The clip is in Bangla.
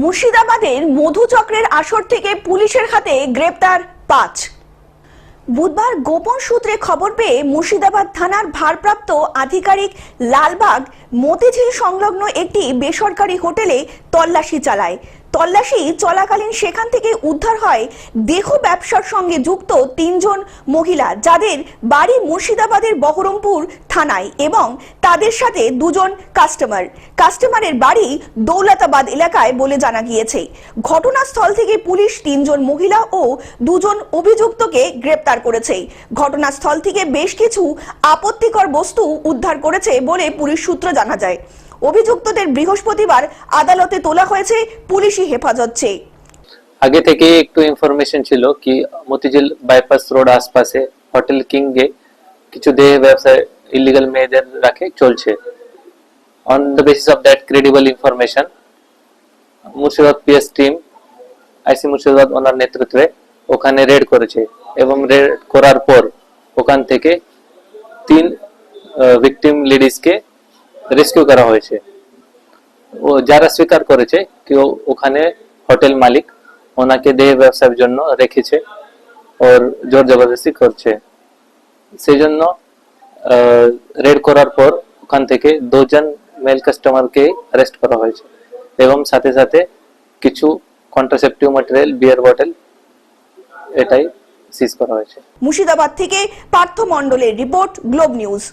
মুর্শিদাবাদের মধুচক্রের আসর থেকে পুলিশের হাতে গ্রেপ্তার পাঁচ। বুধবার গোপন সূত্রে খবর পেয়ে মুর্শিদাবাদ থানার ভারপ্রাপ্ত আধিকারিক লালবাগ মতিঝিল সংলগ্ন একটি বেসরকারি হোটেলে তল্লাশি চালায়। তল্লাশি চলাকালীন সেখান থেকে উদ্ধার হয় দেহ ব্যবসার সঙ্গে যুক্ত তিনজন মহিলা যাদের বাড়ি মুর্শিদাবাদের বহরমপুর থানায় এবং তাদের সাথে দুজন কাস্টমার কাস্টমারের বাড়ি দৌলতাবাদ এলাকায় বলে জানা গিয়েছে। ঘটনাস্থল থেকে পুলিশ তিনজন মহিলা ও দুজন অভিযুক্তকে গ্রেপ্তার করেছে। ঘটনাস্থল থেকে বেশ কিছু আপত্তিকর বস্তু উদ্ধার করেছে বলে পুলিশ সূত্র জানা যায়। অভিযুক্তদের বৃহস্পতিবার আদালতে তোলা হয়েছে পুলিশি হেফাজত চেয়ে। আগে থেকে একটু ইনফরমেশন ছিল কি মতিঝিল বাইপাস রোড আশপাশে হোটেল কিংয়ে কিছু দেহ ব্যবসায় ইলিগাল মেয়েদের রাখে চলছে। On the basis of that credible information Murshidabad PS team IC Murshidabad ওনার নেতৃত্বে ওখানে রেড করেছে এবং রেড করার পর ওখান থেকে তিন ভিকটিম লেডিসকে রেস্কিউ করা হয়েছে। ও যারা স্বীকার করেছে কি ও- ওখানে হোটেল মালিক, ওনাকে দেহ ব্যবসার জন্য রেখেছে, ওর জোর জবরদস্তি করছে। সেই জন্য রেড করার পর ওখান থেকে দুজন মেল কাস্টমারকে অ্যারেস্ট করা হয়েছে এবং সাথে সাথে কিছু কন্ট্রাসেপটিভ ম্যাটেরিয়াল বিয়ার বটল এটাই সিজ করা হয়েছে। মুর্শিদাবাদ থেকে পার্থ মণ্ডলের রিপোর্ট, গ্লোব নিউজ।